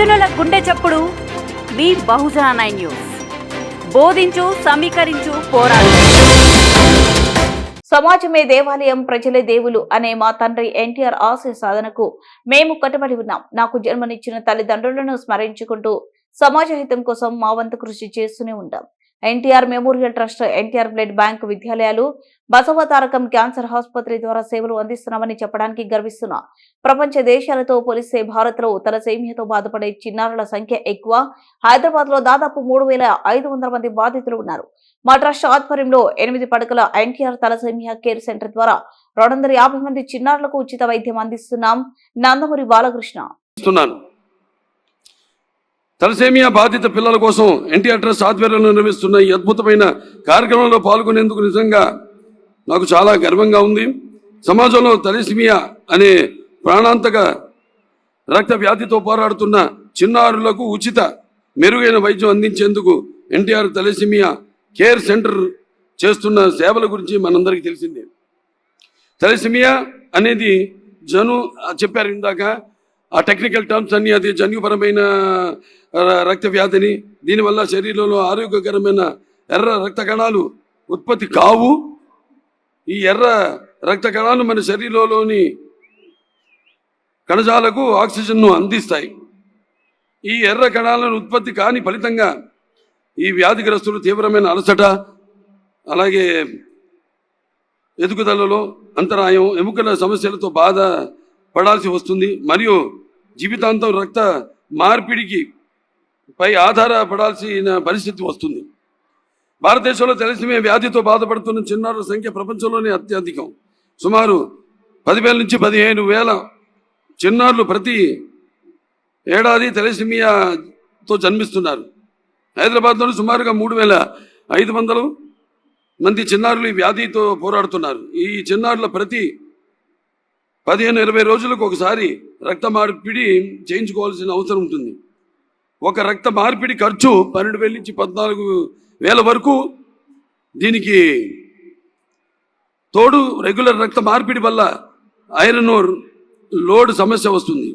గుండె చప్పుడు. మీ బహుజన నైన్ న్యూస్. బోధించు సమీకరించు పోరాడు. సమాజమే దేవాలయం ప్రజలే దేవులు అనే మా తండ్రి ఎన్టీఆర్ ఆశయ సాధనకు మేము కట్టుబడి ఉన్నాం. నాకు జన్మనిచ్చిన తల్లిదండ్రులను స్మరించుకుంటూ సమాజ హితం కోసం మా వంతు కృషి చేస్తూనే ఉంటాం. NTR memorial trust NTR blood bank విద్యాలయాలు బసవ తారకం క్యాన్సర్ ఆసుపత్రి ద్వారా సేవలు అందిస్తున్నామని చెప్పడానికి గర్విస్తున్నా. ప్రపంచ దేశాలతో పోలిస్తే భారత్లో తలసేమియాతో బాధపడే చిన్నారుల సంఖ్య ఎక్కువ. హైదరాబాద్లో దాదాపు మూడు వేల ఐదు వందల మంది బాధితులు ఉన్నారు. మా ట్రస్ట్ ఆధ్వర్యంలో ఎనిమిది పడకల ఎన్టీఆర్ తలసేమియా కేర్ సెంటర్ ద్వారా రెండు యాభై మంది చిన్నారులకు ఉచిత వైద్యం అందిస్తున్నాం. నందమూరి బాలకృష్ణ. తలసేమియా బాధిత పిల్లల కోసం ఎన్టీఆర్ ట్రస్ట్ ఆధ్వర్యంలో నిర్వహిస్తున్న ఈ అద్భుతమైన కార్యక్రమంలో పాల్గొనేందుకు నిజంగా నాకు చాలా గర్వంగా ఉంది. సమాజంలో తలసేమియా అనే ప్రాణాంతక రక్త వ్యాధితో పోరాడుతున్న చిన్నారులకు ఉచిత మెరుగైన వైద్యం అందించేందుకు ఎన్టీఆర్ తలసేమియా కేర్ సెంటర్ చేస్తున్న సేవల గురించి మనందరికీ తెలిసిందే. తలసిమియా అనేది జను చెప్పారు ఇందాక ఆ టెక్నికల్ టర్మ్స్ అన్ని అది జన్యుపరమైన రక్త వ్యాధిని దీనివల్ల శరీరంలో ఆరోగ్యకరమైన ఎర్ర రక్త కణాలు ఉత్పత్తి కావు. ఈ ఎర్ర రక్త కణాలు మన శరీరంలోని కణజాలకు ఆక్సిజన్ను అందిస్తాయి. ఈ ఎర్ర కణాలను ఉత్పత్తి కాని ఫలితంగా ఈ వ్యాధిగ్రస్తులు తీవ్రమైన అలసట అలాగే ఎదుగుదలలో అంతరాయం ఎముకల సమస్యలతో బాధ పడాల్సి వస్తుంది. మరియు జీవితాంతం రక్త మార్పిడికి పై ఆధారపడాల్సిన పరిస్థితి వస్తుంది. భారతదేశంలో తెలిసిమే వ్యాధితో బాధపడుతున్న చిన్నారుల సంఖ్య ప్రపంచంలోనే అత్యధికం. సుమారు పదివేల నుంచి పదిహేను వేల చిన్నారులు ప్రతి ఏడాది తెలసిమియాతో జన్మిస్తున్నారు. హైదరాబాద్లోని సుమారుగా మూడు వేల ఐదు వందలు మంది చిన్నారులు ఈ వ్యాధితో పోరాడుతున్నారు. ఈ చిన్నారుల ప్రతి పదిహేను ఇరవై రోజులకు ఒకసారి రక్త మార్పిడి చేయించుకోవాల్సిన అవసరం ఉంటుంది. ఒక రక్త మార్పిడి ఖర్చు పన్నెండు వేల నుంచి పద్నాలుగు వేల వరకు దీనికి తోడు రెగ్యులర్ రక్త మార్పిడి వల్ల ఐరన్ లోడ్ సమస్య వస్తుంది.